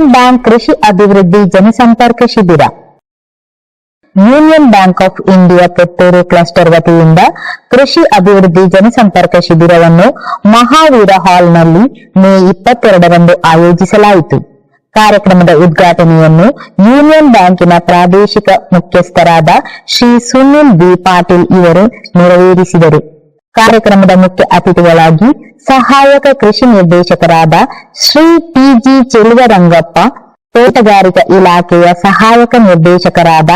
Union bank ಕೃಷಿ ಅಭಿವೃದ್ಧಿ ಜನಸಂಪರ್ಕ ಶಿಬಿರ Union Bank of India Puttur cluster ವತಿಯಿಂದ ಕೃಷಿ ಅಭಿವೃದ್ಧಿ ಜನಸಂಪರ್ಕ ಶಿಬಿರವನ್ನು ಮಹಾವೀರ ಹಾಲ್ನಲ್ಲಿ ಮೇ ಇಪ್ಪತ್ತೆರಡರಂದು ಆಯೋಜಿಸಲಾಯಿತು. ಕಾರ್ಯಕ್ರಮದ ಉದ್ಘಾಟನೆಯನ್ನು ಯೂನಿಯನ್ ಬ್ಯಾಂಕಿನ ಪ್ರಾದೇಶಿಕ ಮುಖ್ಯಸ್ಥರಾದ ಶ್ರೀ ಸುನಿಲ್ ಬಿ. ಪಾಟೀಲ್ ಇವರು ನೆರವೇರಿಸಿದರು. ಕಾರ್ಯಕ್ರಮದ ಮುಖ್ಯ ಅತಿಥಿಗಳಾಗಿ ಸಹಾಯಕ ಕೃಷಿ ನಿರ್ದೇಶಕರಾದ ಶ್ರೀ ಪಿಜಿ ಚೆಲುವರಂಗಪ್ಪ, ತೋಟಗಾರಿಕಾ ಇಲಾಖೆಯ ಸಹಾಯಕ ನಿರ್ದೇಶಕರಾದ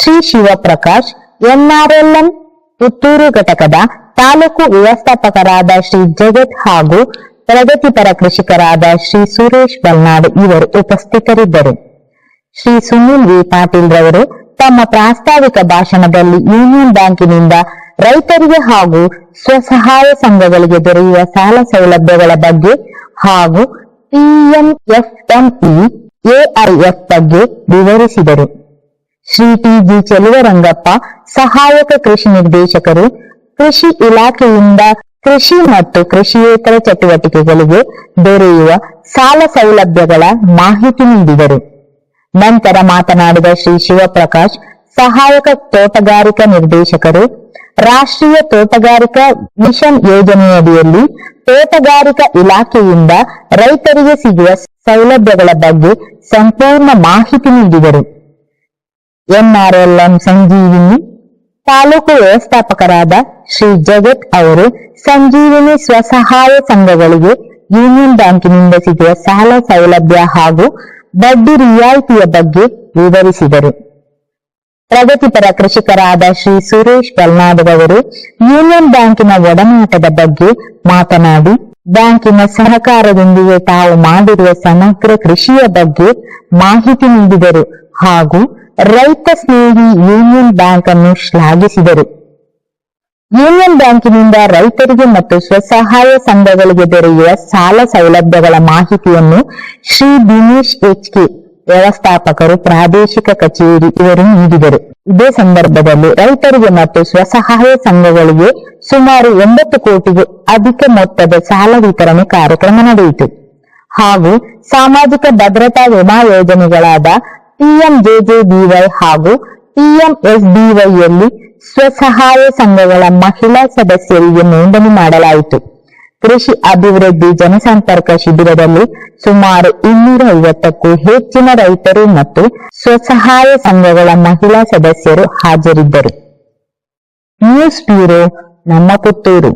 ಶ್ರೀ ಶಿವಪ್ರಕಾಶ್ ಎನ್ಆರ್ಎಲ್ಎಂ ಪುತ್ತೂರು ಘಟಕದ ತಾಲೂಕು ವ್ಯವಸ್ಥಾಪಕರಾದ ಶ್ರೀ ಜಗತ್ ಹಾಗೂ ಪ್ರಗತಿಪರ ಕೃಷಿಕರಾದ ಶ್ರೀ ಸುರೇಶ್ ಬಲ್ನಾಡ್ ಇವರು ಉಪಸ್ಥಿತರಿದ್ದರು. ಶ್ರೀ ಸುನೀಲ್ ವಿ ಪಾಟೀಲ್ ರವರು ತಮ್ಮ ಪ್ರಾಸ್ತಾವಿಕ ಭಾಷಣದಲ್ಲಿ ಯೂನಿಯನ್ ಬ್ಯಾಂಕಿನಿಂದ ರೈತರಿಗೆ ಹಾಗೂ ಸ್ವಸಹಾಯ ಸಂಘಗಳಿಗೆ ದೊರೆಯುವ ಸಾಲ ಸೌಲಭ್ಯಗಳ ಬಗ್ಗೆ ಹಾಗೂ ಪಿಎಂಎಫ್ಎಂಇ ಎಐಎಫ್ ಬಗ್ಗೆ ವಿವರಿಸಿದರು. ಶ್ರೀ ಟಿಜಿ ಚೆಲುವರಂಗಪ್ಪ, ಸಹಾಯಕ ಕೃಷಿ ನಿರ್ದೇಶಕರು, ಕೃಷಿ ಇಲಾಖೆಯಿಂದ ಕೃಷಿ ಮತ್ತು ಕೃಷಿಯೇತರ ಚಟುವಟಿಕೆಗಳಿಗೆ ದೊರೆಯುವ ಸಾಲ ಸೌಲಭ್ಯಗಳ ಮಾಹಿತಿ ನೀಡಿದರು. ನಂತರ ಮಾತನಾಡಿದ ಶ್ರೀ ಶಿವಪ್ರಕಾಶ್ ಸಹಾಯಕ ತೋಟಗಾರಿಕಾ ನಿರ್ದೇಶಕರು, ರಾಷ್ಟ್ರೀಯ ತೋಟಗಾರಿಕಾ ಮಿಷನ್ ಯೋಜನೆಯಡಿಯಲ್ಲಿ ತೋಟಗಾರಿಕಾ ಇಲಾಖೆಯಿಂದ ರೈತರಿಗೆ ಸಿಗುವ ಸೌಲಭ್ಯಗಳ ಬಗ್ಗೆ ಸಂಪೂರ್ಣ ಮಾಹಿತಿ ನೀಡಿದರು. ಎನ್ಆರ್ಎಲ್ಎಂ ಸಂಜೀವಿನಿ, ತಾಲೂಕು ವ್ಯವಸ್ಥಾಪಕರಾದ ಶ್ರೀ ಜಗತ್ ಅವರು ಸಂಜೀವಿನಿ ಸ್ವಸಹಾಯ ಸಂಘಗಳಿಗೆ ಯೂನಿಯನ್ ಬ್ಯಾಂಕಿನಿಂದ ಸಿಗುವ ಸಾಲ ಸೌಲಭ್ಯ ಹಾಗೂ ಬಡ್ಡಿ ರಿಯಾಯಿತಿಯ ಬಗ್ಗೆ ವಿವರಿಸಿದರು. ಪ್ರಗತಿಪರ ಕೃಷಿಕರಾದ ಶ್ರೀ ಸುರೇಶ್ ಬಲ್ನಾಡರವರು ಯೂನಿಯನ್ ಬ್ಯಾಂಕಿನ ಒಡನಾಟದ ಬಗ್ಗೆ ಮಾತನಾಡಿ, ಬ್ಯಾಂಕಿನ ಸಹಕಾರದೊಂದಿಗೆ ತಾವು ಮಾಡಿರುವ ಸಮಗ್ರ ಕೃಷಿಯ ಬಗ್ಗೆ ಮಾಹಿತಿ ನೀಡಿದರು ಹಾಗೂ ರೈತ ಸ್ನೇಹಿ ಯೂನಿಯನ್ ಬ್ಯಾಂಕ್ ಅನ್ನು ಶ್ಲಾಘಿಸಿದರು. ಯೂನಿಯನ್ ಬ್ಯಾಂಕಿನಿಂದ ರೈತರಿಗೆ ಮತ್ತು ಸ್ವಸಹಾಯ ಸಂಘಗಳಿಗೆ ದೊರೆಯುವ ಸಾಲ ಸೌಲಭ್ಯಗಳ ಮಾಹಿತಿಯನ್ನು ಶ್ರೀ ದಿನೇಶ್ ಎಚ್ ಕೆ ವ್ಯವಸ್ಥಾಪಕರು ಪ್ರಾದೇಶಿಕ ಕಚೇರಿ ಇವರು ನೀಡಿದರು. ಇದೇ ಸಂದರ್ಭದಲ್ಲಿ ರೈತರಿಗೆ ಮತ್ತು ಸ್ವಸಹಾಯ ಸಂಘಗಳಿಗೆ ಸುಮಾರು ಒಂಬತ್ತು ಕೋಟಿಗೂ ಅಧಿಕ ಮೊತ್ತದ ಸಾಲ ವಿತರಣೆ ಕಾರ್ಯಕ್ರಮ ನಡೆಯಿತು. ಹಾಗೂ ಸಾಮಾಜಿಕ ಭದ್ರತಾ ವಿಮಾ ಯೋಜನೆಗಳಾದ ಪಿಎಂಜೆಜೆಬಿವೈ ಹಾಗೂ ಪಿಎಂಎಸ್ಬಿವೈಯಲ್ಲಿ ಸ್ವಸಹಾಯ ಸಂಘಗಳ ಮಹಿಳಾ ಸದಸ್ಯರಿಗೆ ನೋಂದಣಿ ಮಾಡಲಾಯಿತು. ಕೃಷಿ ಅಭಿವೃದ್ಧಿ ಜನಸಂಪರ್ಕ ಶಿಬಿರದಲ್ಲಿ ಸುಮಾರು ಇನ್ನೂರ ಐವತ್ತಕ್ಕೂ ಹೆಚ್ಚಿನ ರೈತರು ಮತ್ತು ಸ್ವಸಹಾಯ ಸಂಘಗಳ ಮಹಿಳಾ ಸದಸ್ಯರು ಹಾಜರಿದ್ದರು. ನ್ಯೂಸ್ ಬ್ಯೂರೋ ನಮ್ಮ ಪುತ್ತೂರು.